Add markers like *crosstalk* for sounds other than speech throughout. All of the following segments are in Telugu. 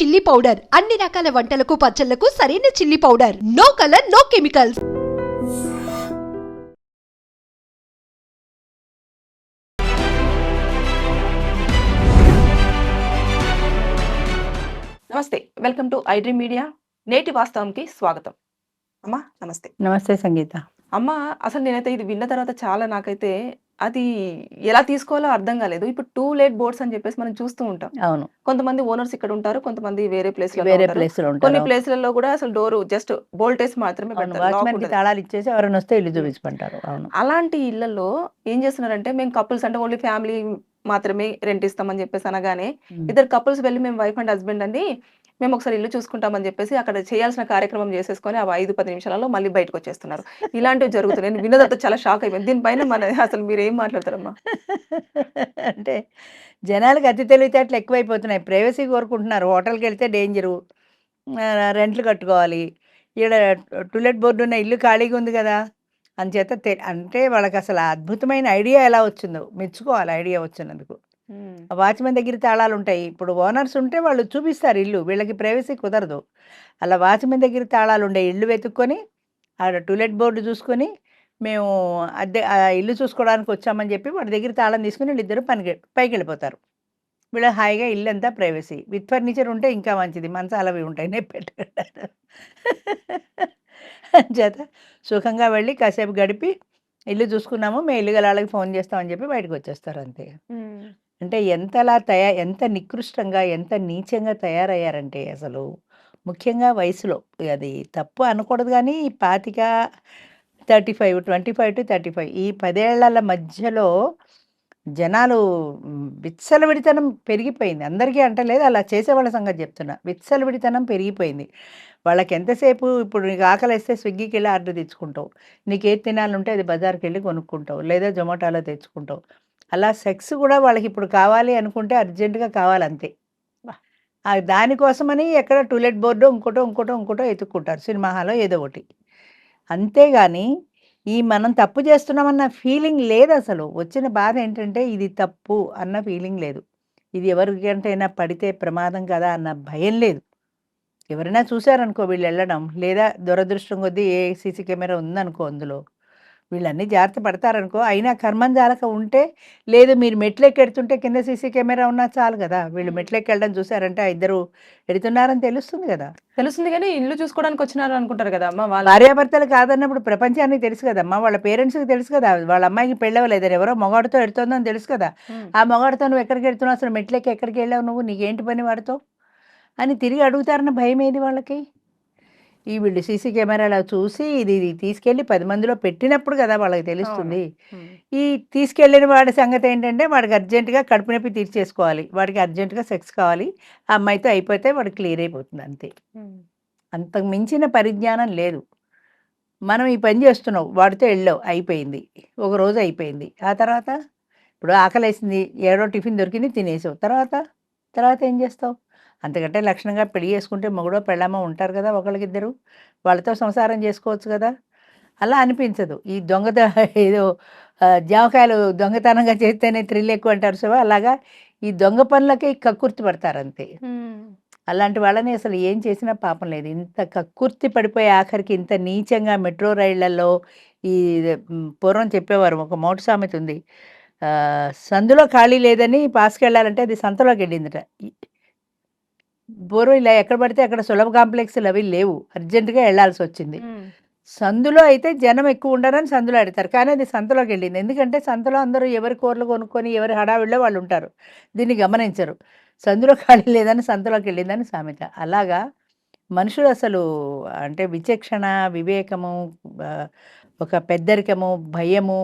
చిల్లీ పౌడర్ అన్ని రకాల వంటలకు పచ్చళ్ళకు సరైన chilli powder no colour no chemicals నమస్తే. వెల్కమ్ టు ఐడ్రీ మీడియా నేటి వాస్తవంకి స్వాగతం. అమ్మా నమస్తే. నమస్తే సంగీత. అమ్మ అసలు నేనైతే ఇది విన్న తర్వాత చాలా నాకైతే అది ఎలా తీసుకోవాలో అర్థం కాలేదు. ఇప్పుడు టూ లేట్ బోర్డ్స్ అని చెప్పేసి మనం చూస్తూ ఉంటాం. అవును. కొంతమంది ఓనర్స్ ఇక్కడ ఉంటారు కొంతమంది వేరే ప్లేస్ వేరే ప్లేస్లో కొన్ని ప్లేస్లలో కూడా అసలు డోర్ జస్ట్ బోల్టేస్ మాత్రమే పెడతారు. తాళాలు ఇచ్చేసి ఎవరైనా వస్తే ఇల్లు చూపించుకుంటారు అవును. అలాంటి ఇళ్ళలో ఏం చేస్తున్నారంటే మేము కపుల్స్ అంటే ఓన్లీ ఫ్యామిలీ మాత్రమే రెంట్ ఇస్తామని చెప్పేసి అనగానే. ఇద్దరు కపుల్స్ వెళ్ళి మేము వైఫ్ అండ్ హస్బెండ్ అండి మేము ఒకసారి ఇల్లు చూసుకుంటామని చెప్పేసి అక్కడ చేయాల్సిన కార్యక్రమం చేసేసుకొని ఆ ఐదు పది నిమిషాలలో మళ్ళీ బయటకు వచ్చేస్తున్నారు. ఇలాంటివి జరుగుతున్నాయి. నేను విన్నదంతా చాలా షాక్ అయిపోయింది. దీనిపైన మన అసలు మీరు ఏం మాట్లాడతారమ్మా? *laughs* అంటే జనాలకు అతి తెలివితేటలు ఎక్కువైపోతున్నాయి. ప్రైవసీ కోరుకుంటున్నారు. హోటల్కి వెళ్తే డేంజరు. రెంట్లు కట్టుకోవాలి. ఈడ టూలెట్ బోర్డు ఉన్న ఇల్లు ఖాళీగా ఉంది కదా. అంచేత తె అంటే వాళ్ళకి అసలు అద్భుతమైన ఐడియా ఎలా వచ్చిందో మెచ్చుకోవాలి ఐడియా వచ్చినందుకు. వాచ్మెన్ దగ్గర తాళాలు ఉంటాయి ఇప్పుడు ఓనర్స్ ఉంటే వాళ్ళు చూపిస్తారు ఇల్లు వీళ్ళకి ప్రైవసీ కుదరదు. అలా వాచ్మెన్ దగ్గర తాళాలు ఉండే ఇల్లు వెతుక్కొని ఆడ టూలెట్ బోర్డు చూసుకొని మేము అద్దె ఆ ఇల్లు చూసుకోవడానికి వచ్చామని చెప్పి వాడి దగ్గర తాళం తీసుకుని వీళ్ళిద్దరు పనికి పైకి వెళ్ళిపోతారు వీళ్ళ హాయిగా ఇల్లు అంతా ప్రైవసీ. విత్ ఫర్నిచర్ ఉంటే ఇంకా మంచిది. మంచాలు అవి ఉంటాయి నేను పెట్టుకుంటారు చేత సుఖంగా వెళ్ళి కాసేపు గడిపి ఇల్లు చూసుకున్నాము. మేము ఇల్లు గల వాళ్ళకి ఫోన్ చేస్తామని చెప్పి బయటకు వచ్చేస్తారు అంతే. అంటే ఎంతలా తయా ఎంత నికృష్టంగా ఎంత నీచంగా తయారయ్యారంటే అసలు ముఖ్యంగా వయసులో. అది తప్పు అనకూడదు కానీ ఈ పాతిక thirty five twenty five to thirty five ఈ పదేళ్ళ మధ్యలో జనాలు మ్, విచ్చలవిడితనం పెరిగిపోయింది. అందరికీ అంటలేదు అలా చేసేవాళ్ళ సంగతి చెప్తున్నా. విచ్చలవిడితనం పెరిగిపోయింది. వాళ్ళకి ఎంతసేపు ఇప్పుడు నీకు ఆకలి వేస్తే స్విగ్గీకి వెళ్ళి ఆర్డర్ తెచ్చుకుంటావు. నీకు ఏది తినాలంటే అది బజార్కి వెళ్ళి కొనుక్కుంటావు. లేదా జొమాటోలో తెచ్చుకుంటావు. అలా సెక్స్ కూడా వాళ్ళకి ఇప్పుడు కావాలి అనుకుంటే అర్జెంటుగా కావాలంతే. దానికోసమని ఎక్కడ టూలెట్ బోర్డు ఇంకోటో ఇంకోటో ఇంకోటో ఎత్తుక్కుంటారు సినిమా హాలో ఏదో ఒకటి. అంతేగాని ఈ మనం తప్పు చేస్తున్నామన్న ఫీలింగ్ లేదు అసలు. వచ్చిన బాధ ఏంటంటే ఇది తప్పు అన్న ఫీలింగ్ లేదు. ఇది ఎవరికంటైనా పడితే ప్రమాదం కదా అన్న భయం లేదు. ఎవరైనా చూశారనుకో వీళ్ళు వెళ్ళడం లేదా దురదృష్టం కొద్దీ ఏ సీసీ కెమెరా ఉందనుకో అందులో. వీళ్ళన్నీ జాగ్రత్త పడతారనుకో. అయినా కర్మం జాలక ఉంటే లేదు మీరు మెట్లెక్కి ఎడుతుంటే కింద సీసీ కెమెరా ఉన్నా చాలు కదా. వీళ్ళు మ్మ్. మెట్లెక్కి వెళ్ళడం చూసారంటే ఆ ఇద్దరు ఎడుతున్నారని తెలుస్తుంది కదా. తెలుస్తుంది కానీ ఇల్లు చూసుకోవడానికి వచ్చినారు అనుకుంటారు కదా అమ్మ వాళ్ళ. భార్యాభర్తలు కాదన్నప్పుడు ప్రపంచానికి తెలుసు కదమ్మా వాళ్ళ పేరెంట్స్కి తెలుసు కదా. వాళ్ళ అమ్మాయికి పెళ్ళవలేదని ఎవరో మొగాడితో ఎడుతోందని తెలుసు కదా. ఆ మొగాడితో నువ్వు ఎక్కడికి వెళ్తున్నావు అసలు మెట్లెక్కి ఎక్కడికి వెళ్ళావు నువ్వు? నీకేంటి పని వాడితో? అని తిరిగి అడుగుతారన్న భయం ఏది వాళ్ళకి? ఈ వీళ్ళు సీసీ కెమెరాలో చూసి ఇది తీసుకెళ్ళి పది మందిలో పెట్టినప్పుడు కదా వాళ్ళకి తెలుస్తుంది. ఈ తీసుకెళ్ళిన వాడి సంగతి ఏంటంటే వాడికి అర్జెంటుగా కడుపు నొప్పి తీర్చేసుకోవాలి. వాడికి అర్జెంటుగా సెక్స్ కావాలి. ఆ అమ్మాయితో అయిపోతే వాడు క్లియర్ అయిపోతుంది అంతే. అంతకు మించిన పరిజ్ఞానం లేదు. మనం ఈ పని చేస్తున్నావు వాడితో వెళ్ళావు. అయిపోయింది. ఒక రోజు అయిపోయింది. ఆ తర్వాత ఇప్పుడు ఆకలేసింది. ఏడో టిఫిన్ దొరికింది. తినేసావు. తర్వాత? తర్వాత ఏం చేస్తావు? అంతకంటే లక్షణంగా పెళ్ళి చేసుకుంటే మొగుడో పెళ్ళామో ఉంటారు కదా ఒకళ్ళకిద్దరు. వాళ్ళతో సంసారం చేసుకోవచ్చు కదా. అలా అనిపించదు. ఈ దొంగత *laughs* ఏదో జామకాయలు దొంగతనంగా చేస్తేనే థ్రిల్ ఎక్కువ అంటారు సో అలాగా ఈ దొంగ పనులకి కక్కుర్తి పడతారు అంతే. అలాంటి వాళ్ళని అసలు ఏం చేసినా పాపం లేదు. ఇంత కక్కుర్తి పడిపోయి ఆఖరికి ఇంత నీచంగా మెట్రో రైళ్ళలో ఈ పూర్వం చెప్పేవారు. ఒక మోట సామెత ఉంది. సందులో ఖాళీ లేదని పాస్కి వెళ్ళాలంటే అది సంతలోకి వెళ్ళిందిట పూర్వం ఇలా ఎక్కడ పడితే అక్కడ సులభ కాంప్లెక్స్లు అవి లేవు. అర్జెంటుగా వెళ్ళాల్సి వచ్చింది. సందులో అయితే జనం ఎక్కువ ఉండరని సందులో ఆడతారు కానీ అది సంతలోకి వెళ్ళింది. ఎందుకంటే సంతలో అందరూ ఎవరి కూరలు కొనుక్కొని ఎవరి హడావిడిలో వాళ్ళు ఉంటారు. దీన్ని గమనించరు. సందులో ఖాళీ లేదని సంతలోకి వెళ్ళిందని సామెత. అలాగా మనుషులు అసలు అంటే విచక్షణ వివేకము ఒక పెద్దరికము భయము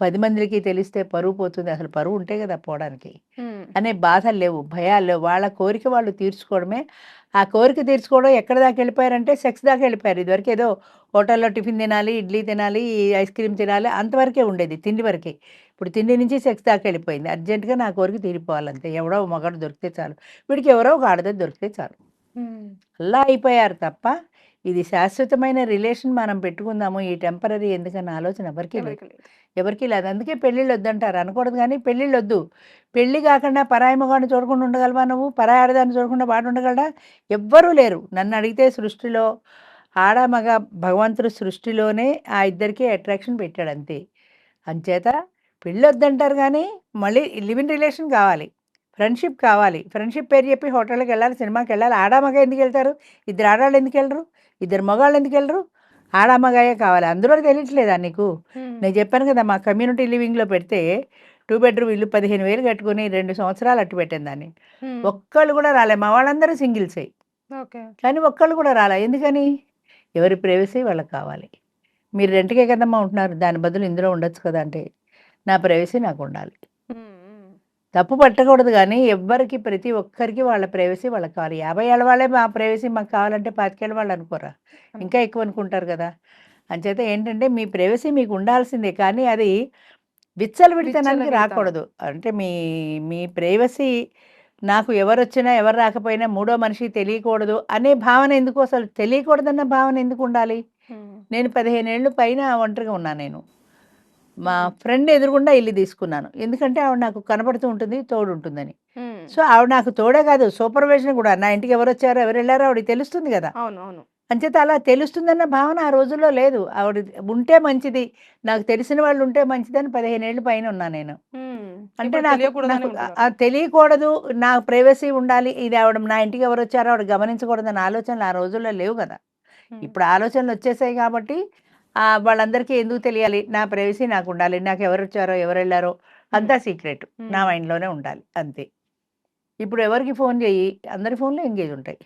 పది మందికి తెలిస్తే పరువు పోతుంది. అసలు పరువు ఉంటే కదా పోవడానికి. అనే బాధలు లేవు భయాలు లేవు. వాళ్ళ కోరిక వాళ్ళు తీర్చుకోవడమే. ఆ కోరిక తీర్చుకోవడం ఎక్కడ దాకా వెళ్ళిపోయారంటే సెక్స్ దాకా వెళ్ళిపోయారు. ఇదివరకు ఏదో హోటల్లో టిఫిన్ తినాలి ఇడ్లీ తినాలి ఐస్ క్రీమ్ తినాలి అంతవరకే ఉండేది తిండి వరకే. ఇప్పుడు తిండి నుంచి సెక్స్ దాకా వెళ్ళిపోయింది. అర్జెంటుగా నా కోరిక తీరిపోవాలంతే. ఎవడో మగాడు దొరికితే చాలు. వీడికి ఎవరో ఒక ఆడదో దొరికితే చాలు. అలా అయిపోయారు తప్ప ఇది శాశ్వతమైన రిలేషన్ మనం పెట్టుకుందాము ఈ టెంపరరీ ఎందుకన్న ఆలోచన ఎవరికీ లేదు. ఎవరికి లేదు. అందుకే పెళ్ళిళ్ళు వద్దంటారు. అనకూడదు కానీ పెళ్ళిళ్ళు వద్దు. పెళ్ళి కాకుండా పరాయి మగాడిని చూడకుండా ఉండగలవా నువ్వు? పరాయి ఆడదాన్ని చూడకుండా వాడు ఉండగలడా? ఎవ్వరూ లేరు. నన్ను అడిగితే సృష్టిలో ఆడ మగ భగవంతుడు సృష్టిలోనే ఆ ఇద్దరికి అట్రాక్షన్ పెట్టాడు అంతే. అంచేత పెళ్ళి వద్దంటారు కానీ మళ్ళీ లివింగ్ రిలేషన్ కావాలి. ఫ్రెండ్షిప్ కావాలి. ఫ్రెండ్షిప్ పేరు చెప్పి హోటల్కి వెళ్ళాలి సినిమాకి వెళ్ళాలి. ఆడ మగ ఎందుకు వెళ్తారు? ఇద్దరు ఆడవాళ్ళు ఎందుకు వెళ్ళరు? ఇద్దరు మగవాళ్ళు ఎందుకు వెళ్ళరు? ఆడ మగాయే కావాలి. అందులో తెలియట్లేదా నీకు. నేను చెప్పాను కదా మా కమ్యూనిటీ లివింగ్లో పెడితే టూ బెడ్రూమ్ ఇల్లు పదిహేను వేలు కట్టుకుని రెండు సంవత్సరాలు అట్టు పెట్టాను దాన్ని. ఒక్కళ్ళు కూడా రాలే. మా వాళ్ళందరూ సింగిల్సే. కానీ ఒక్కళ్ళు కూడా రాలే. ఎందుకని? ఎవరి ప్రైవసీ వాళ్ళకి కావాలి. మీరు రెంట్కే కదమ్మా ఉంటున్నారు. దాని బదులు ఇందులో ఉండొచ్చు కదా అంటే నా ప్రైవసీ నాకు ఉండాలి. తప్పు పట్టకూడదు కానీ ఎవ్వరికి ప్రతి ఒక్కరికి వాళ్ళ ప్రైవసీ వాళ్ళకి కావాలి. యాభై ఏళ్ళ వాళ్ళే మా ప్రైవసీ మాకు కావాలంటే పాతికేళ్ళ వాళ్ళు అనుకోరా? ఇంకా ఎక్కువ అనుకుంటారు కదా? అంచేత ఏంటంటే మీ ప్రైవసీ మీకు ఉండాల్సిందే కానీ అది విచ్చలవిడితనానికి విచ్చలవిడితనం. రాకూడదు. అంటే మీ మీ ప్రైవసీ నాకు ఎవరు వచ్చినా ఎవరు రాకపోయినా మూడో మనిషి తెలియకూడదు అనే భావన ఎందుకు? అసలు తెలియకూడదన్న భావన ఎందుకు ఉండాలి. నేను పదిహేను ఏళ్ళు పైన ఒంటరిగా ఉన్నాను నేను. మా ఫ్రెండ్ ఎదురుగుండా ఇల్లు తీసుకున్నాను. ఎందుకంటే ఆవిడ నాకు కనపడుతూ ఉంటుంది తోడు ఉంటుందని. సో ఆవిడ నాకు తోడే కాదు సూపర్వైజన్ కూడా. నా ఇంటికి ఎవరు వచ్చారో ఎవరు వెళ్ళారో ఆవిడకి తెలుస్తుంది కదా. అంచేత అలా తెలుస్తుందన్న భావన ఆ రోజుల్లో లేదు. ఆవిడ ఉంటే మంచిది నాకు తెలిసిన వాళ్ళు ఉంటే మంచిదని పదిహేను ఏళ్ళు పైన ఉన్నా నేను. అంటే నాకు తెలియకూడదు నా ప్రైవసీ ఉండాలి ఇది ఆవిడ నా ఇంటికి ఎవరు వచ్చారో ఆవిడ గమనించకూడదన్న ఆలోచనలు ఆ రోజుల్లో లేవు కదా. ఇప్పుడు ఆలోచనలు వచ్చేసాయి కాబట్టి వాళ్ళందరికీ ఎందుకు తెలియాలి? నా ప్రైవసీ నాకు ఉండాలి. నాకు ఎవరు వచ్చారో ఎవరు వెళ్ళారో అంతా సీక్రెట్. నా. మైండ్లోనే ఉండాలి. అంతే. ఇప్పుడు ఎవరికి ఫోన్ చేయి? అందరి ఫోన్లో ఎంగేజ్ ఉంటాయి.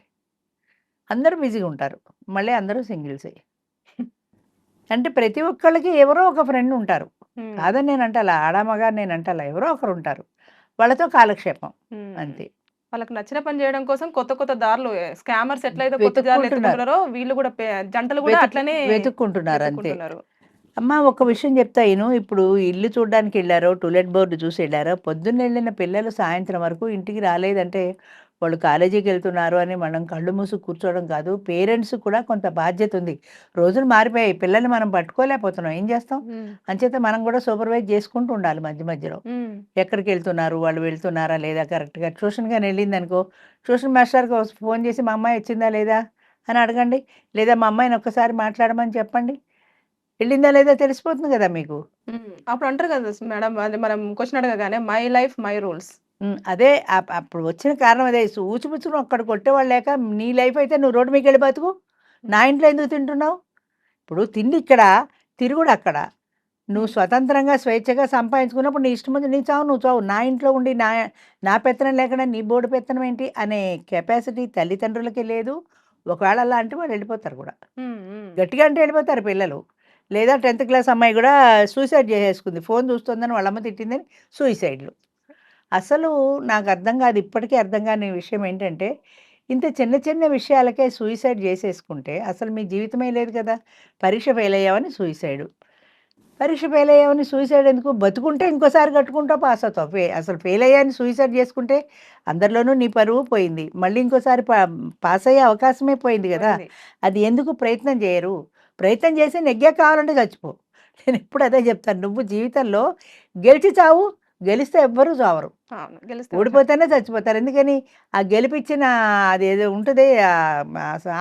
అందరూ బిజీగా ఉంటారు. మళ్ళీ అందరూ సింగిల్సే. అంటే ప్రతి ఒక్కళ్ళకి ఎవరో ఒక ఫ్రెండ్ ఉంటారు. కాదని నేను అంటాలా ఆడామగా నేను అంటాలా ఎవరో ఒకరు ఉంటారు. వాళ్ళతో కాలక్షేపం. అంతే. వాళ్ళకి నచ్చిన పని చేయడం కోసం కొత్త కొత్త దారులు స్కామర్స్ ఎట్లయితే కొత్త దారులు. ఎత్తుకుంటారో వీళ్ళు కూడా జంటలు కూడా అట్లనే వెతుక్కుంటున్నారు అంతే. అమ్మ ఒక విషయం చెప్తా ఇను ఇప్పుడు ఇల్లు చూడడానికి వెళ్ళారో టూలెట్ బోర్డు చూసి వెళ్ళారో పొద్దున్న వెళ్ళిన పిల్లలు సాయంత్రం వరకు ఇంటికి రాలేదంటే వాళ్ళు కాలేజీకి వెళ్తున్నారు అని మనం కళ్ళు మూసి కూర్చోవడం కాదు. పేరెంట్స్ కూడా కొంత బాధ్యత ఉంది. రోజులు మారిపోయాయి. పిల్లల్ని మనం పట్టుకోలేకపోతున్నాం. ఏం చేస్తాం. అంచేత మనం కూడా సూపర్వైజ్ చేసుకుంటూ ఉండాలి మధ్య మధ్యలో. ఎక్కడికి వెళ్తున్నారు? వాళ్ళు వెళ్తున్నారా లేదా? కరెక్ట్గా ట్యూషన్ కానీ వెళ్ళింది అనుకో ట్యూషన్ మాస్టర్కి ఫోన్ చేసి మా అమ్మాయి వచ్చిందా లేదా? అని అడగండి. లేదా మా అమ్మాయిని ఒక్కసారి మాట్లాడమని చెప్పండి. వెళ్ళిందా లేదా తెలిసిపోతుంది కదా మీకు. అప్పుడు అంటారు కదా మేడం అది మనం క్వశ్చన్ అడగగానే మై లైఫ్ మై రూల్స్ అదే అప్- అప్పుడు వచ్చిన కారణం అదే. ఊచిపుచ్చుకుని అక్కడ కొట్టేవాళ్ళు లేక నీ లైఫ్ అయితే నువ్వు రోడ్డు మీకు వెళ్ళి బతుకు. నా ఇంట్లో ఎందుకు తింటున్నావు? ఇప్పుడు తిండి ఇక్కడ తిరుగుడు అక్కడ. నువ్వు స్వతంత్రంగా స్వేచ్ఛగా సంపాదించుకున్నప్పుడు నీ ఇష్టం ఉంది నీ చావు నువ్వు చావు. నా ఇంట్లో ఉండి నా నా పెత్తనం లేకుండా నీ బోర్డు పెత్తనం ఏంటి అనే కెపాసిటీ తల్లిదండ్రులకి లేదు. ఒకవేళ అలా అంటే వాళ్ళు వెళ్ళిపోతారు కూడా. గట్టిగా అంటే వెళ్ళిపోతారు పిల్లలు. లేదా టెన్త్ క్లాస్ అమ్మాయి కూడా సూసైడ్ చేసేసుకుంది. ఫోన్ చూస్తుందని వాళ్ళ అమ్మ తిట్టిందని సూసైడ్లు. అసలు నాకు అర్థం కాదు ఇప్పటికీ అర్థం కాని విషయం ఏంటంటే ఇంత చిన్న చిన్న విషయాలకే సూసైడ్ చేసేసుకుంటే అసలు మీ జీవితమే లేదు కదా! పరీక్ష ఫెయిల్ అయ్యావని సూసైడు. పరీక్ష ఫెయిల్ అయ్యావని సూసైడ్ ఎందుకు? బతుకుంటే ఇంకోసారి కట్టుకుంటా పాస్ అవుతావు. ఫే అసలు ఫెయిల్ అయ్యాని సూసైడ్ చేసుకుంటే అందరిలోనూ నీ పరువు పోయింది. మళ్ళీ ఇంకోసారి పా పాస్ అయ్యే అవకాశమే పోయింది కదా! అది ఎందుకు ప్రయత్నం చేయరు? ప్రయత్నం చేసి నెగ్గే కావాలంటే చచ్చిపో. నేను ఎప్పుడు అదే చెప్తాను. నువ్వు జీవితంలో గెలిచి చావు గెలిస్తే ఎవ్వరూ చావరు. అవును. ఓడిపోతేనే చచ్చిపోతారు. ఎందుకని? ఆ గెలిపించిన అది ఏదో ఉంటుంది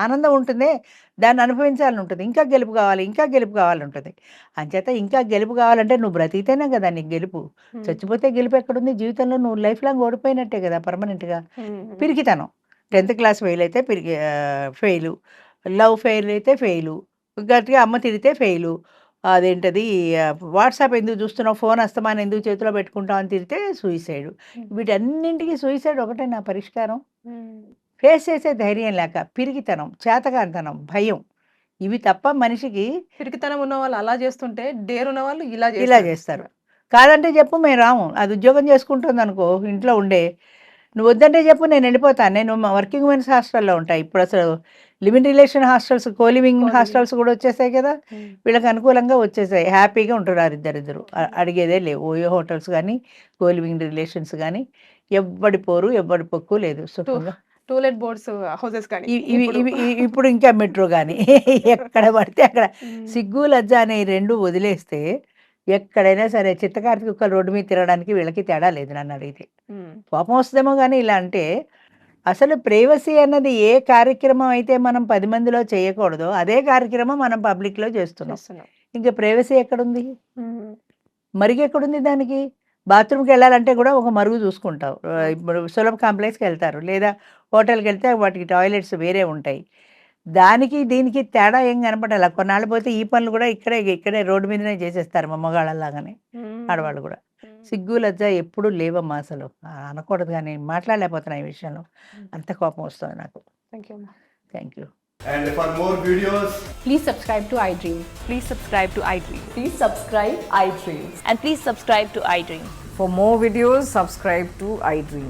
ఆనందం ఉంటుంది దాన్ని అనుభవించాలని ఉంటుంది ఇంకా గెలుపు కావాలి ఇంకా గెలుపు కావాలని ఉంటుంది అంచేత ఇంకా గెలుపు కావాలంటే నువ్వు బ్రతికితేనే కదా నీకు గెలుపు. చచ్చిపోతే గెలుపు ఎక్కడుంది? జీవితంలో నువ్వు లైఫ్ లాంగ్ ఓడిపోయినట్టే కదా పర్మనెంట్గా. పిరికితనం. టెన్త్ క్లాస్ ఫెయిల్ అయితే పిరికి ఫెయిలు. లవ్ ఫెయిల్ అయితే ఫెయిలు. గట్టిగా అమ్మ తిరిగితే ఫెయిలు. అదేంటది వాట్సాప్ ఎందుకు చూస్తున్నావు? ఫోన్ అస్తమానం ఎందుకు చేతిలో పెట్టుకుంటావు? అని తిరిగితే సూయిసైడ్. వీటన్నింటికి సూయిసైడ్ ఒకటే నా పరిష్కారం. ఫేస్ చేసే ధైర్యం లేక పిరికితనం చేతకాంతనం భయం ఇవి తప్ప మనిషికి పిరికితనం ఉన్న వాళ్ళు అలా చేస్తుంటే డేర్ ఉన్న వాళ్ళు ఇలా ఇలా చేస్తారు. కాదంటే చెప్పు మేము రాము. అది ఉద్యోగం చేసుకుంటుంది అనుకో ఇంట్లో ఉండే నువ్వు వద్దంటే చెప్పు నేను వెళ్ళిపోతాను నేను వర్కింగ్ ఉమెన్స్ హాస్టల్లో ఉంటాయి ఇప్పుడు అసలు living relation hostels co living Co-living. Hostels కూడా వచ్చేసాయి కదా. వీళ్ళకి అనుకూలంగా వచ్చేసాయి. హ్యాపీగా ఉంటున్నారు ఇద్దరిద్దరు. అడిగేదే లేవు. ఓయో హోటల్స్ కానీ కో లివింగ్ రిలేషన్స్ కానీ ఎవ్వడి పోరు ఎవ్వడి పొక్కు లేదు సుఖంగా. టూలెట్ బోర్డ్స్ హౌసెస్ కానీ ఇవి ఇప్పుడు- ఇవి ఇ- ఇప్పుడు ఇంకా మెట్రో కానీ *laughs* ఎక్కడ పడితే అక్కడ. సిగ్గు లజ్జ అనే రెండు వదిలేస్తే ఎక్కడైనా సరే చిత్తకార్తె కుక్కలు రోడ్డు మీద తిరగడానికి వీళ్ళకి తేడా లేదు నన్ను అడిగితే. కోపం వస్తుందేమో కానీ ఇలా అంటే అసలు ప్రైవసీ అన్నది ఏ కార్యక్రమం అయితే మనం పది మందిలో చేయకూడదో అదే కార్యక్రమం మనం పబ్లిక్లో చేస్తున్నాం. చేస్తున్నాం. ఇంకా ప్రైవసీ ఎక్కడుంది? ఉమ్. మరుగు ఎక్కడుంది దానికి? బాత్రూమ్కి వెళ్ళాలంటే కూడా ఒక మరుగు చూసుకుంటావు. ఇప్పుడు సులభ కాంప్లెక్స్కి వెళ్తారు. లేదా హోటల్కి వెళ్తే వాటికి టాయిలెట్స్ వేరే ఉంటాయి. దానికి దీనికి తేడా ఏం కనపడాలి కొన్నాళ్ళు పోతే ఈ పనులు కూడా ఇక్కడే ఇక్కడే రోడ్డు మీదనే చేసేస్తారు మా మగవాళ్ళలాగానే ఉమ్. ఆడవాళ్ళు కూడా. సిగ్గు లజ్జ ఎప్పుడు లేవమ్మా అసలు అనకూడదు కానీ మాట్లాడలేకపోతున్నా ఈ విషయంలో అంత కోపం వస్తుంది నాకు Thank you, అమ్మా. Thank you And for more videos, Please subscribe to iDream. Please subscribe to iDream. Please subscribe iDream. And please subscribe to iDream. For more videos, subscribe to iDream.